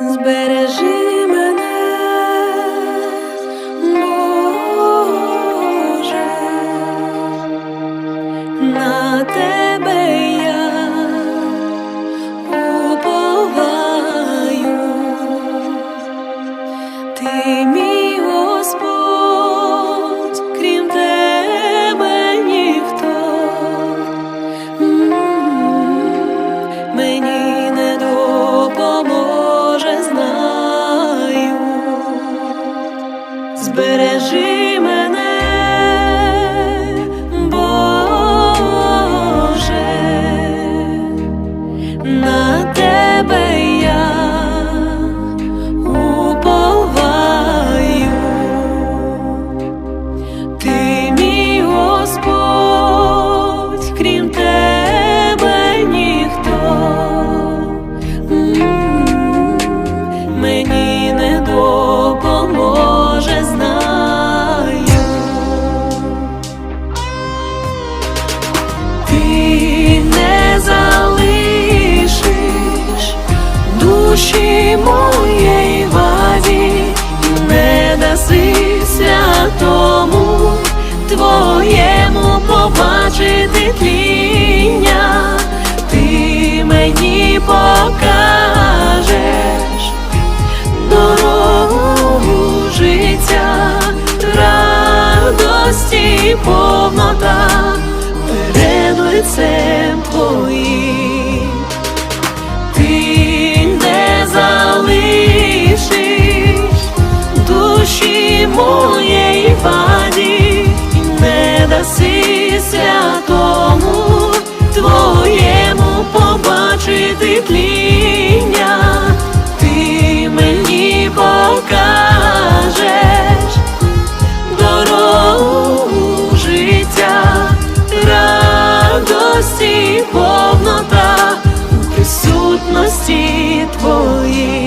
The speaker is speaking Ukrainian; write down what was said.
збережи мене, на тебе я уповаю. ти мій збережи мене, Боже. повна. очі твої.